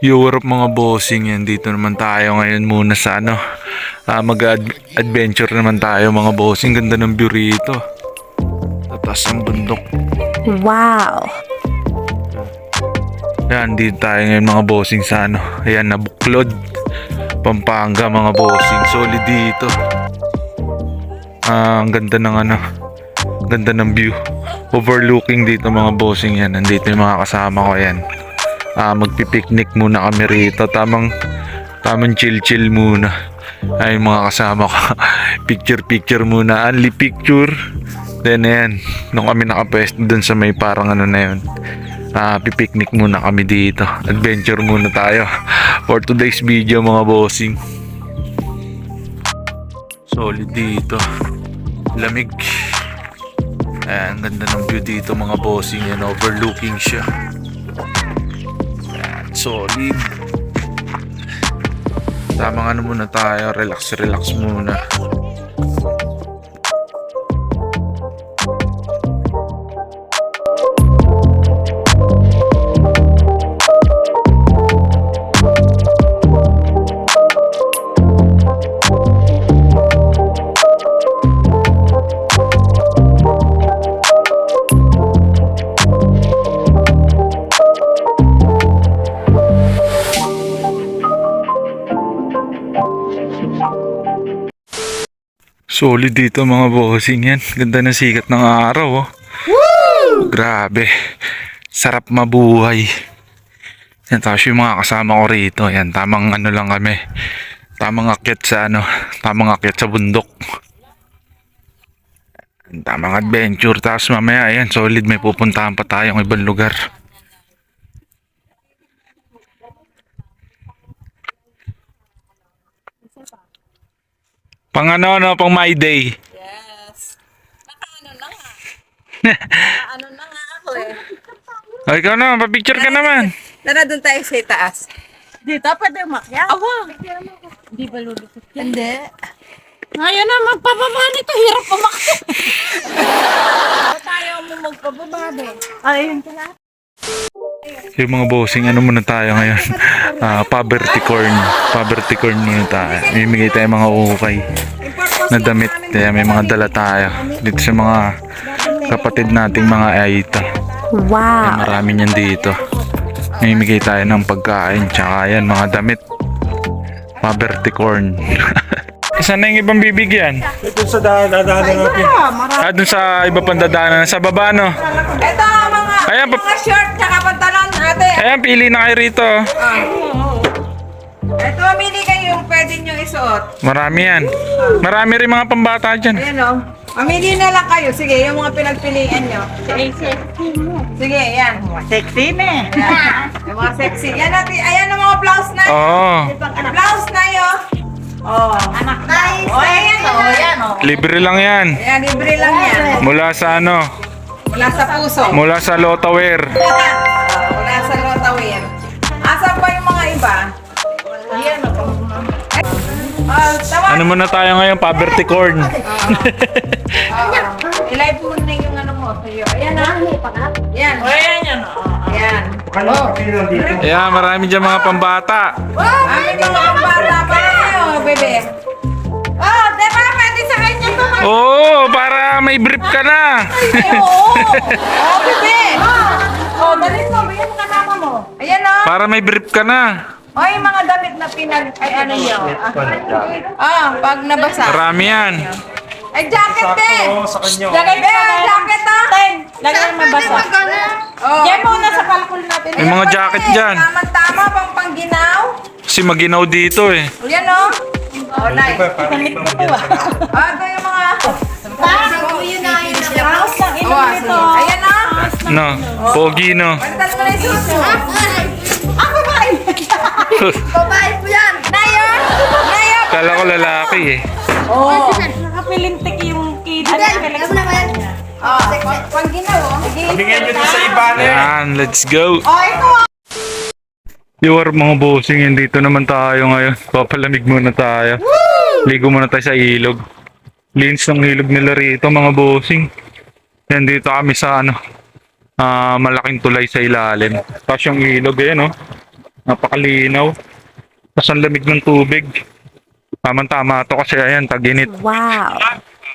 Europe mga bossing yan. Dito naman tayo ngayon muna sa ano. ah, Mag-adventure naman tayo mga bossing. Ganda ng view rito. Tatas ang bundok. Wow. Yan, dito tayo ngayon mga bossing sa ano. Ayan, nabuklod. Pampanga mga bossing. Solid dito. Ah, ang ganda ng ano. Ganda ng view. Overlooking dito mga bossing yan. Nandito yung mga kasama ko yan. Ah, magpipiknik muna kami rito. Tamang tamang chill-chill muna. Ay mga kasama ko. Picture-picture muna. Only picture. Then ayan, nung kami nakapwesto dun sa may parang ano na yun. Ah, pipiknik muna kami dito. Adventure muna tayo. For today's video mga bossing. Solid dito. Lamig. Ayan, ganda ng view dito mga bossing. Yan, overlooking siya. Solid. Tamang ano muna tayo. Relax, relax muna. Solid dito mga bossing yan. Ganda ng sikat ng araw oh. Grabe. Sarap mabuhay. Yan tapos yung mga kasama ko rito. Yan tamang ano lang kami. Tamang akyat sa ano. Tamang akyat sa bundok. Tamang adventure. Tapos mamaya yan solid may pupuntahan pa tayong ibang lugar. Pang ano no, pang my day. Yes. Nakaano na nga. Nakaano na nga ako eh. O ikaw naman, pa-picture ka naman. Tara doon tayo sa itaas. Dito, pwede umakyat? Ako. Hindi ba lulupot yan? Hindi. Ngayon na, magpababa nito. Hirap umakyat. tayo mo magpababa din. Ayun ka. Yung mga bossing, ano muna tayo ngayon? Ah, poverty corn. Poverty corn muna tayo. Mimigay tayo mga ukay na damit. Kaya may mga dala tayo. Dito sa mga kapatid nating mga aita. Wow. Marami niyan dito. Mimigay tayo ng pagkain. Tsaka yan, mga damit. Poverty corn. Saan na yung ibang bibigyan? Ito sa daan, daan natin. Ah, dun sa iba pang dadaanan. Sa baba, no? Ito Ayan, pa- mga short tsaka pantalon natin. Ayan, pili na kayo rito. Ito, mamili kayo yung pwede nyo isuot. Marami yan. Marami rin mga pambata dyan. Ayan o. Mamili na lang kayo. Sige, yung mga pinagpilian nyo. Sige, yan. Sexy na. Yan. Yung mga sexy. Yan natin. Ayan ang mga blouse na. Oo. Blouse na yun. Oh. Anak nice. Oh, ayan. Oh, ayan. Oh. Libre lang yan. Ayan, libre lang yan. Mula sa ano? Mula sa puso. Mula sa Lotaware. Ah, Mula sa Rotawin. Asan pa yung mga iba? Ayan. Oh, tawa. Ano muna tayo ngayon? Poverty corn. Oh, I-live mo na yung ano mo sa'yo. Ayan na. Ayan. Ayan yan. oh. Ayan. Kanya oh. dito. Ayan, marami dyan mga pambata. Amin yung mga bata pa kayo, bebe. Oo, para may brief ka na. Ay, oo. Oh, bebe. Oh, dalhin mo. Bayan mo kasama mo. Ayan o. Para may brief ka na. Oh, yung mga damit na pinag... Ay, ano nyo? Ah, pag nabasa. Marami yan. Ay, jacket din. Oo, sa kanya. Lagay mo jacket ah. Lagay mo mabasa. Oh. Yan muna sa kalkul natin. May mga jacket dyan. Tama-tama pang pangginaw. Kasi maginaw dito eh. Yan o. Oh, nice. Ah. Ah, ito yung mga... House lang Oh, ah, ino sige. nito. Ayan na. No, pogi no. Palitan mo na yung suit mo. Ah, babae. Babae po yan. Nayon. Nayon. Kala ko lalaki eh. Oh. Nakapilintik yung kid. Ano Oh, pang ginaw, oh. Bigyan nyo din sa iba na yan. Ayan, let's go. Oh, ito. Your mga bossing, dito naman tayo ngayon. Papalamig muna tayo. Ligo muna tayo sa ilog. Linis ng ilog nila rito mga bossing. Yan dito kami sa ano, ah malaking tulay sa ilalim. Tapos yung ilog, ayan oh. Napakalinaw. Tapos ang lamig ng tubig. Tama-tama to kasi ayan, tag-init. Wow.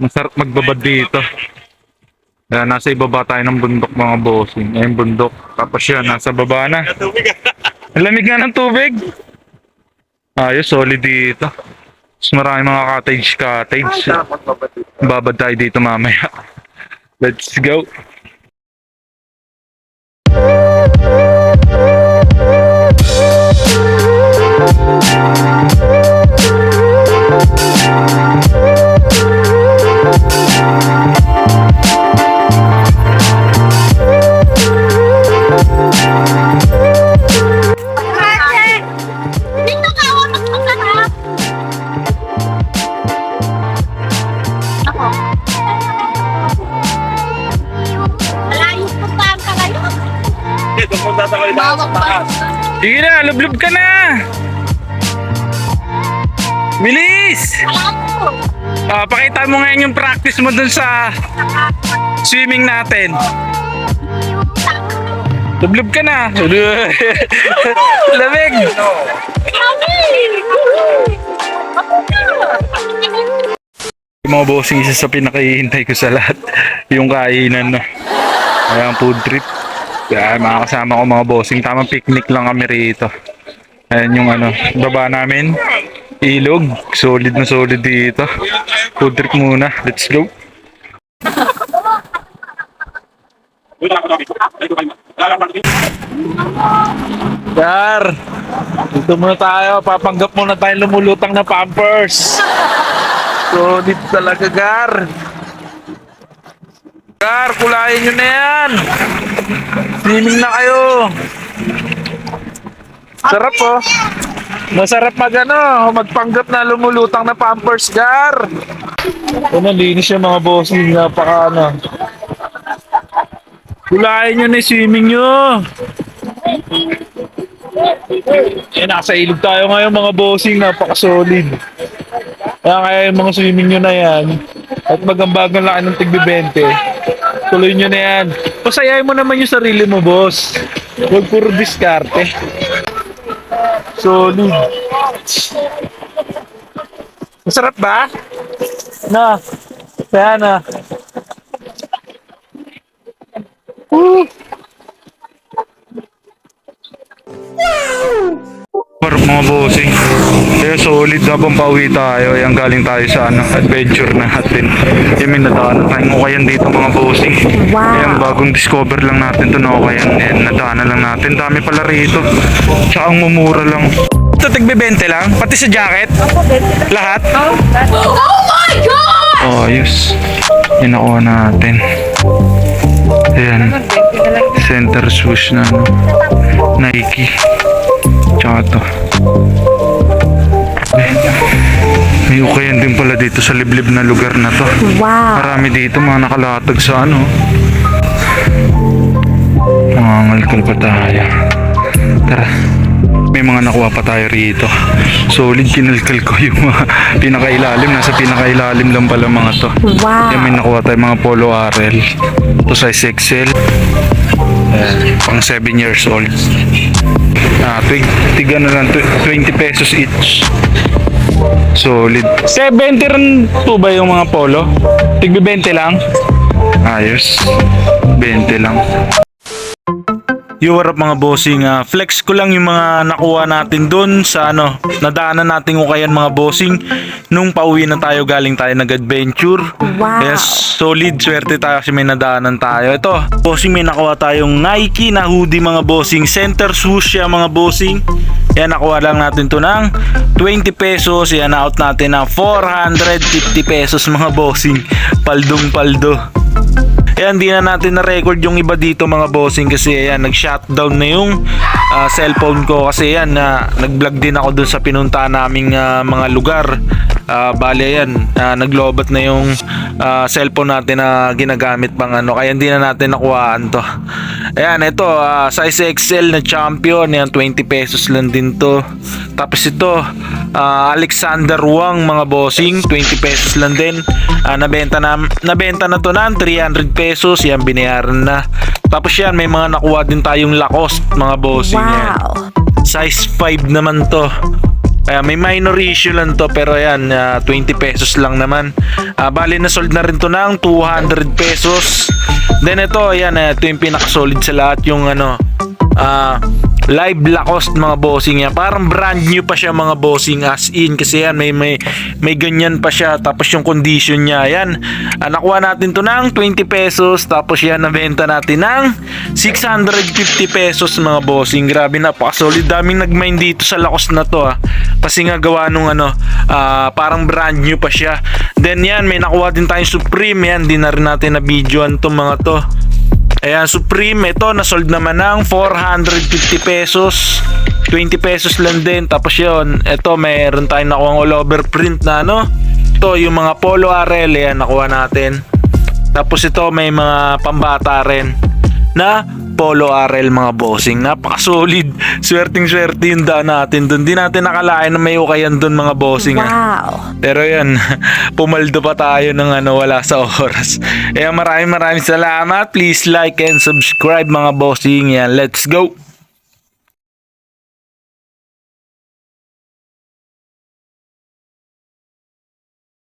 Masarap magbabad dito. Kaya nasa ibaba tayo ng bundok mga bossing. Ayun bundok. Tapos yan, nasa baba na. Ang lamig nga ng tubig. Ayos, solid dito. Mas marami mga cottage cottage. Babad tayo dito mamaya. Let's go. Dito Lublub ka na! Bilis! Ah, pakita mo ngayon yung practice mo dun sa swimming natin. Lublub ka na. Lamig. Yung mga bossing isa sa pinakahihintay ko sa lahat. Yung kainan na. Ayan, food trip. Kaya mga kasama ko mga bossing. Tamang picnic lang kami rito. Ayan yung ano, baba namin. Ilog. Solid na solid dito. Food trip muna. Let's go. Gar! Dito muna tayo. Papanggap muna tayo lumulutang na pampers. Solid talaga, Gar. Gar, kulayin nyo na yan. Swimming na kayo. Sarap oh. Masarap mag ano, magpanggap na lumulutang na pampers, Gar. Ano, linis yung mga bossing. Napaka ano. Kulayin nyo na swimming nyo. Eh, nasa ilog tayo ngayon mga bossing, napaka-solid. Kaya kaya yung mga swimming nyo na yan, at magambag ng laki ng tigbe-20, tuloy nyo na yan. Pasayahin mo naman yung sarili mo, boss. Huwag puro diskarte. Solid. Masarap ba? Na. Kaya na. Woo! Parang mga bossing. Kaya solid habang pauwi tayo. Ayan galing tayo sa ano, adventure natin. Yung may nadaanan tayong ukayan dito mga bossing. Wow. Ayan bagong discover lang natin to na ukayan. Ayan nadaanan lang natin. Dami pala rito. Tsaka ang mumura lang. Ito tigbe-20 lang? Pati sa jacket? Lahat? Oh my God! Oh, ayos. Yan nakuha natin. Ayan. Center swoosh na ano. Nike. Tsaka to. May ukayan din pala dito sa liblib na lugar na to. Wow. Marami dito mga nakalatag sa ano. Mga ngalkal pa tayo. Tara. May mga nakuha pa tayo rito. Solid kinalkal ko yung mga pinakailalim. Nasa pinakailalim lang pala mga to. Wow. Yan may nakuha tayo mga polo RL. To size XL. Ayan, pang 7 years old. Ah, twig, tiga na lang, tw- 20 pesos each. Solid. 70 rin po ba yung mga polo? Tigbi 20 lang? Ayos. 20 lang. Yo, what up mga bossing? Ah, flex ko lang yung mga nakuha natin dun sa ano, nadaanan natin ukayan mga bossing nung pauwi na tayo galing tayo nag-adventure. Wow. Yes, solid. Swerte tayo kasi may nadaanan tayo. Ito, bossing may nakuha tayong Nike na hoodie mga bossing. Center swoosh yan mga bossing. Yan, nakuha lang natin to ng 20 pesos. Yan, out natin ng 450 pesos mga bossing. Paldong paldo. Ayan, di na natin na-record yung iba dito mga bossing kasi ayan, nag-shutdown na yung ah, cellphone ko kasi ayan, na nag-vlog din ako dun sa pinuntahan naming ah, mga lugar. Ah, bali ayan, ah, naglobat na yung ah, cellphone natin na ginagamit pang ano, kaya hindi na natin nakuhaan to. Ayan, ito, ah, size XL na champion, ayan, 20 pesos lang din to. Tapos ito, ah, Alexander Wang mga bossing, 20 pesos lang din. Ah, nabenta na nabenta na to ng 300 pesos, yan binayaran na. Tapos yan may mga nakuha din tayong Lacoste mga bossing yan. Wow. Size 5 naman to. Kaya may minor issue lang to pero yan ah, 20 pesos lang naman. Ah, bali na sold na rin to ng 200 pesos. Then ito, ayan, eh, ito yung pinaka-solid sa lahat yung ano, ah, live Lacoste mga bossing yan. Parang brand new pa siya mga bossing as in kasi yan may may may ganyan pa siya tapos yung condition niya yan. Ah, nakuha natin to ng 20 pesos tapos yan nabenta natin ng 650 pesos mga bossing. Grabe napaka-solid. Daming nag-mine dito sa Lacoste na to ah. Kasi nga gawa nung ano, ah, parang brand new pa siya. Then yan, may nakuha din tayong Supreme yan. Di na rin natin na videoan to mga to. Ayan, Supreme, ito, nasold naman ng 450 pesos. 20 pesos lang din. Tapos yun, ito, mayroon tayong nakuha all over print na ano. Ito, yung mga polo RL, yan, nakuha natin. Tapos ito, may mga pambata rin na polo RL mga bossing. Napaka-solid. Swerting-swerte yung daan natin doon. Di natin nakalain na may ukayan doon mga bossing. Wow. Pero yan, pumaldo pa tayo ng ano, wala sa oras. Kaya maraming maraming salamat. Please like and subscribe mga bossing. Yan, let's go.